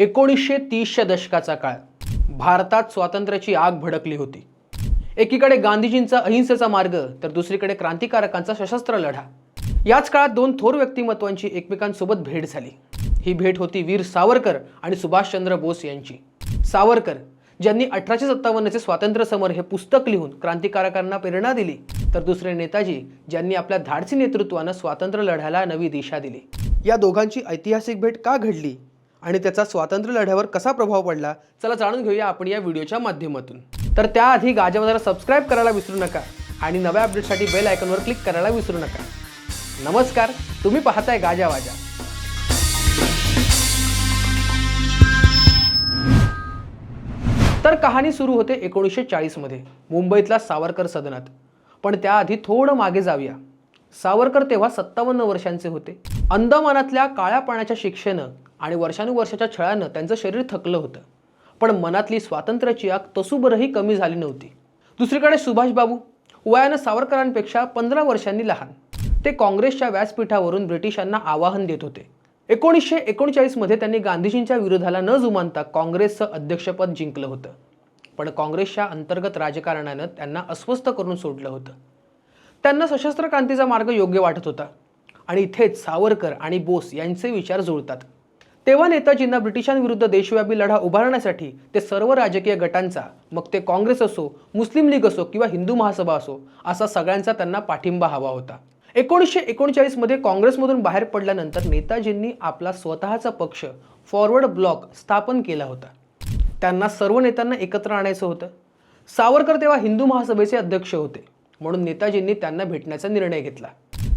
एकोणीसशे तीसच्या दशकाचा काळ. भारतात स्वातंत्र्याची आग भडकली होती. एकीकडे गांधीजींचा अहिंसेचा मार्ग तर दुसरीकडे क्रांतिकारकांचा सशस्त्र लढा. याच काळात दोन थोर व्यक्तिमत्वांची एकमेकांसोबत भेट झाली. ही भेट होती वीर सावरकर आणि सुभाषचंद्र बोस यांची. सावरकर ज्यांनी अठराशे सत्तावन्नचे स्वातंत्र्य समर हे पुस्तक लिहून क्रांतिकारकांना प्रेरणा दिली तर दुसरे नेताजी ज्यांनी आपल्या धाडसी नेतृत्वानं स्वातंत्र्य लढ्याला नवी दिशा दिली. या दोघांची ऐतिहासिक भेट का घडली? आणि त्याचा स्वातंत्र्य लढ्यावर कसा प्रभाव पडला चला जाणून घेऊया आपण या व्हिडिओच्या माध्यमातून. तर त्याआधी गाजावाजाला सबस्क्राईब करायला विसरू नका आणि नव्या अपडेटसाठी बेल आयकॉनवर क्लिक करायला विसरू नका. नमस्कार तुम्ही पाहताय गाजावाजा तर कहाणी सुरू होते एकोणीसशे चाळीसमध्ये मुंबईतल्या सावरकर सदनात. पण त्याआधी थोडं मागे जाऊया. सावरकर तेव्हा सत्तावन्न वर्षांचे होते. अंदमानातल्या काळ्या पाण्याच्या शिक्षेनं आणि वर्षानुवर्षाच्या छळानं त्यांचं शरीर थकलं होतं. पण मनातली स्वातंत्र्याची आग तसूबरही कमी झाली नव्हती. दुसरीकडे सुभाषबाबू वयानं सावरकरांपेक्षा पंधरा वर्षांनी लहान. ते काँग्रेसच्या व्यासपीठावरून ब्रिटिशांना आवाहन देत होते. एकोणीसशे एकोणचाळीसमध्ये त्यांनी गांधीजींच्या विरोधाला न जुमानता काँग्रेसचं अध्यक्षपद जिंकलं होतं. पण काँग्रेसच्या अंतर्गत राजकारणानं त्यांना अस्वस्थ करून सोडलं होतं. त्यांना सशस्त्र क्रांतीचा मार्ग योग्य वाटत होता. आणि इथेच सावरकर आणि बोस यांचे विचार जुळतात. तेव्हा नेताजींना ब्रिटिशांविरुद्ध देशव्यापी लढा उभारण्यासाठी ते सर्व राजकीय गटांचा मग ते काँग्रेस असो मुस्लिम लीग असो किंवा हिंदू महासभा असो असा सगळ्यांचा त्यांना पाठिंबा हवा होता. एकोणीसशे एकोणचाळीसमध्ये काँग्रेसमधून बाहेर पडल्यानंतर नेताजींनी आपला स्वतःचा पक्ष फॉरवर्ड ब्लॉक स्थापन केला होता. त्यांना सर्व नेत्यांना एकत्र आणायचं होतं. सावरकर तेव्हा हिंदू महासभेचे अध्यक्ष होते म्हणून नेताजींनी त्यांना भेटण्याचा निर्णय घेतला.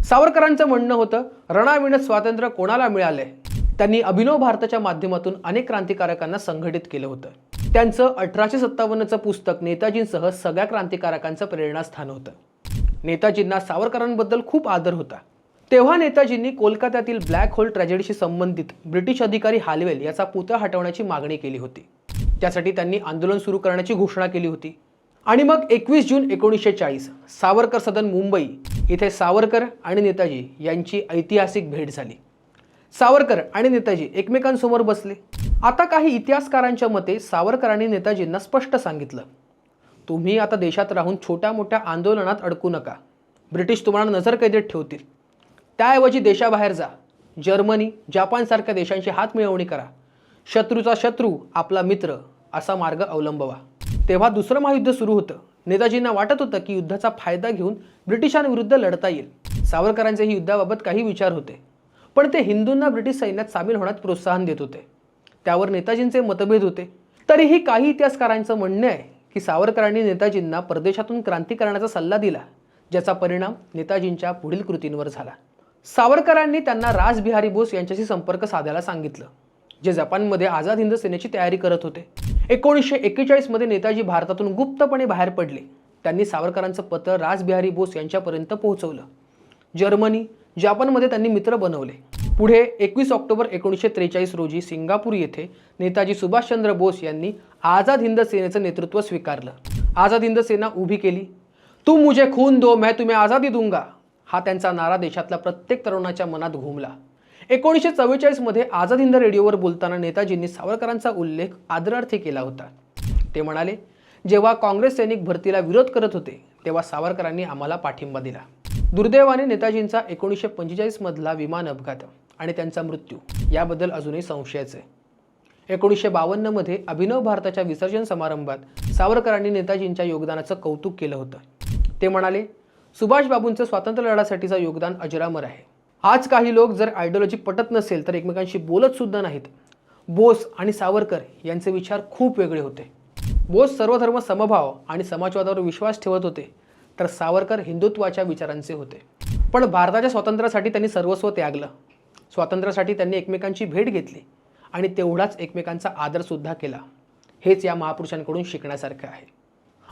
सावरकरांचं म्हणणं होतं रणाविण स्वातंत्र्य कोणाला मिळालंय? त्यांनी अभिनव भारताच्या माध्यमातून अनेक क्रांतिकारकांना संघटित केलं होतं. त्यांचं अठराशे सत्तावन्नचं पुस्तक नेताजींसह सगळ्या क्रांतिकारकांचं प्रेरणास्थान होतं. नेताजींना सावरकरांबद्दल खूप आदर होता. तेव्हा नेताजींनी कोलकात्यातील ब्लॅक होल ट्रॅजेडीशी संबंधित ब्रिटिश अधिकारी हालवेल याचा पुतळा हटवण्याची मागणी केली होती. त्यासाठी त्यांनी आंदोलन सुरू करण्याची घोषणा केली होती. आणि मग एकवीस जून एकोणीसशे चाळीस सावरकर सदन मुंबई इथे सावरकर आणि नेताजी यांची ऐतिहासिक भेट झाली. सावरकर आणि नेताजी एकमेकांसमोर बसले. आता काही इतिहासकारांच्या मते सावरकरांनी नेताजींना स्पष्ट सांगितलं. तुम्ही आता देशात राहून छोट्या मोठ्या आंदोलनात अडकू नका. ब्रिटिश तुम्हाला नजरकैदेत ठेवतील. त्याऐवजी देशाबाहेर जा. जर्मनी जपानसारख्या देशांशी हात मिळवणी करा. शत्रूचा शत्रू आपला मित्र असा मार्ग अवलंबवा. तेव्हा दुसरं महायुद्ध सुरू होतं. नेताजींना वाटत होतं की युद्धाचा फायदा घेऊन ब्रिटिशांविरुद्ध लढता येईल. सावरकरांचेही युद्धाबाबत काही विचार होते. पण ते हिंदूंना ब्रिटिश सैन्यात सामील होण्यात प्रोत्साहन देत होते. त्यावर नेताजींचे मतभेद होते. तरीही काही इतिहासकारांचं म्हणणं आहे की सावरकरांनी नेताजींना परदेशातून क्रांती करण्याचा सल्ला दिला ज्याचा परिणाम नेताजींच्या पुढील कृतींवर झाला. सावरकरांनी त्यांना राजबिहारी बोस यांच्याशी संपर्क साधायला सांगितलं जे जपानमध्ये आझाद हिंद सेनेची तयारी करत होते. एकोणीसशे एक्केचाळीसमध्ये नेताजी भारतातून गुप्तपणे बाहेर पडले. त्यांनी सावरकरांचं पत्र राजबिहारी बोस यांच्यापर्यंत पोहोचवलं. जर्मनी जपानमध्ये त्यांनी मित्र बनवले. पुढे एकवीस ऑक्टोबर एकोणीसशे त्रेचाळीस रोजी सिंगापूर येथे नेताजी सुभाषचंद्र बोस यांनी आझाद हिंद सेनेचं नेतृत्व स्वीकारलं. आझाद हिंद सेना उभी केली. तू मुझे खून दो मैं तुम्हें आझादी दूंगा. हा त्यांचा नारा देशातल्या प्रत्येक तरुणाच्या मनात घुमला. एकोणीसशे चव्वेचाळीसमध्ये आझाद हिंद रेडिओवर बोलताना नेताजींनी सावरकरांचा उल्लेख आदरार्थी केला होता. ते म्हणाले जेव्हा काँग्रेस सैनिक भरतीला विरोध करत होते तेव्हा सावरकरांनी आम्हाला पाठिंबा दिला. दुर्दैवाने नेताजींचा एकोणीसशे पंचेचाळीसमधला विमान अपघात आणि त्यांचा मृत्यू याबद्दल अजूनही संशयाचं आहे. एकोणीसशे बावन्नमध्ये अभिनव भारताच्या विसर्जन समारंभात सावरकरांनी नेताजींच्या योगदानाचं कौतुक केलं होतं. ते म्हणाले सुभाषबाबूंचं स्वातंत्र्य लढ्यासाठीचं योगदान अजरामर आहे. आज काही लोक जर आयडिओलॉजी पटत नसेल तर एकमेकांशी बोलत सुद्धा नाहीत. बोस आणि सावरकर यांचे विचार खूप वेगळे होते. बोस सर्वधर्म समभाव आणि समाजवादावर विश्वास ठेवत होते. तर सावरकर हिंदुत्वाच्या विचारांचे होते. पण भारताच्या स्वातंत्र्यासाठी त्यांनी सर्वस्व त्यागलं. स्वातंत्र्यासाठी त्यांनी एकमेकांची भेट घेतली आणि तेवढाच एकमेकांचा आदरसुद्धा केला. हेच या महापुरुषांकडून शिकण्यासारखं आहे.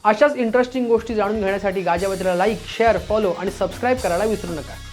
अशाच इंटरेस्टिंग गोष्टी जाणून घेण्यासाठी गाजावतीला लाईक शेअर फॉलो आणि सबस्क्राईब करायला विसरू नका.